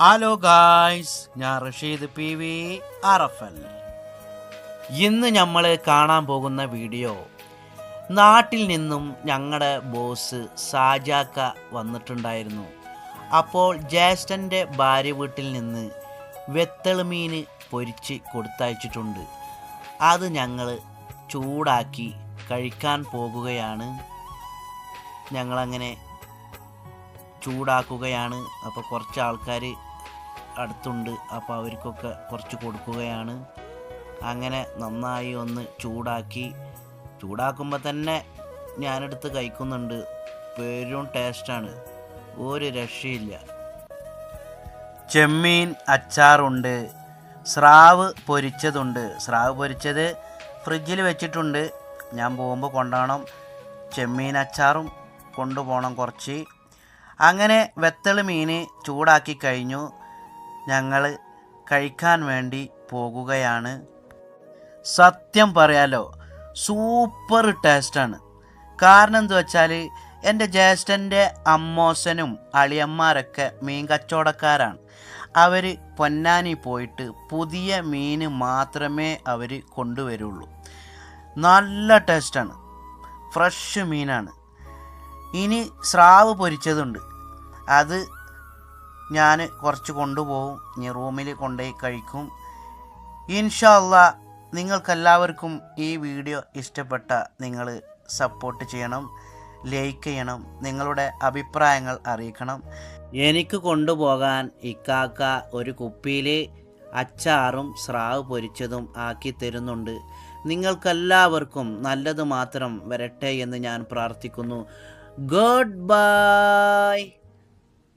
Hello guys ഞാൻ Rasheed P V അറഫൽ ഇന്ന് നമ്മൾ കാണാൻ പോകുന്ന വീഡിയോ നാട്ടിൽ നിന്നും ഞങ്ങളുടെ ബോസ് സാജാക്ക വന്നിട്ടുണ്ടായിരുന്നു. അപ്പോൾ ജ്യേഷ്ഠന്റെ ഭാര്യ വീട്ടിൽ നിന്ന് വെത്തളിമീന് പൊരിച്ച് കൊടുത്തയച്ചിട്ടുണ്ട്. അത് ഞങ്ങൾ ചൂടാക്കി കഴിക്കാൻ പോകുകയാണ്. ഞങ്ങളങ്ങനെ ചൂടാക്കുകയാണ്. അപ്പോൾ കുറച്ച് ആൾക്കാർ അടുത്തുണ്ട്. അപ്പോൾ അവർക്കൊക്കെ കുറച്ച് കൊടുക്കുകയാണ്. അങ്ങനെ നന്നായി ഒന്ന് ചൂടാക്കി. ചൂടാക്കുമ്പോൾ തന്നെ ഞാനെടുത്ത് കഴിക്കുന്നുണ്ട്. പേരും ടേസ്റ്റാണ്. ഒരു രക്ഷയില്ല. ചെമ്മീൻ അച്ചാറുണ്ട്. സ്രാവ് പൊരിച്ചതുണ്ട്. സ്രാവ് പൊരിച്ചത് ഫ്രിഡ്ജിൽ വെച്ചിട്ടുണ്ട്. ഞാൻ പോകുമ്പോൾ കൊണ്ടുപോകണം. ചെമ്മീൻ അച്ചാറും കൊണ്ടുപോകണം കുറച്ച്. അങ്ങനെ വെത്തൾ മീൻ ചൂടാക്കി കഴിഞ്ഞു. ഞങ്ങൾ കഴിക്കാൻ വേണ്ടി പോകുകയാണ്. സത്യം പറയാലോ സൂപ്പർ ടേസ്റ്റാണ്. കാരണം എന്താ വെച്ചാൽ എന്റെ ജ്യേഷ്ഠന്റെ അമ്മോസനും അളിയന്മാരൊക്കെ മീൻ കച്ചവടക്കാരാണ്. അവർ പൊന്നാനി പോയിട്ട് പുതിയ മീൻ മാത്രമേ അവർ കൊണ്ടുവരുള്ളൂ. നല്ല ടേസ്റ്റാണ്. ഫ്രഷ് മീനാണ്. ഇനി സ്രാവ് പൊരിച്ചതുണ്ട്. അത് ഞാൻ കുറച്ച് കൊണ്ടുപോകും. ഇനി റൂമിൽ കൊണ്ടുപോയി കഴിക്കും. ഇൻഷല്ല നിങ്ങൾക്കെല്ലാവർക്കും ഈ വീഡിയോ ഇഷ്ടപ്പെട്ട നിങ്ങൾ സപ്പോർട്ട് ചെയ്യണം ലൈക്ക് ചെയ്യണം നിങ്ങളുടെ അഭിപ്രായങ്ങൾ അറിയിക്കണം. എനിക്ക് കൊണ്ടുപോകാൻ ഇക്കാക്ക ഒരു കുപ്പിയിൽ അച്ചാറും സ്രാവ് പൊരിച്ചതും ആക്കി തരുന്നുണ്ട്. നിങ്ങൾക്കെല്ലാവർക്കും നല്ലത് മാത്രം വരട്ടെ എന്ന് ഞാൻ പ്രാർത്ഥിക്കുന്നു. Goodbye.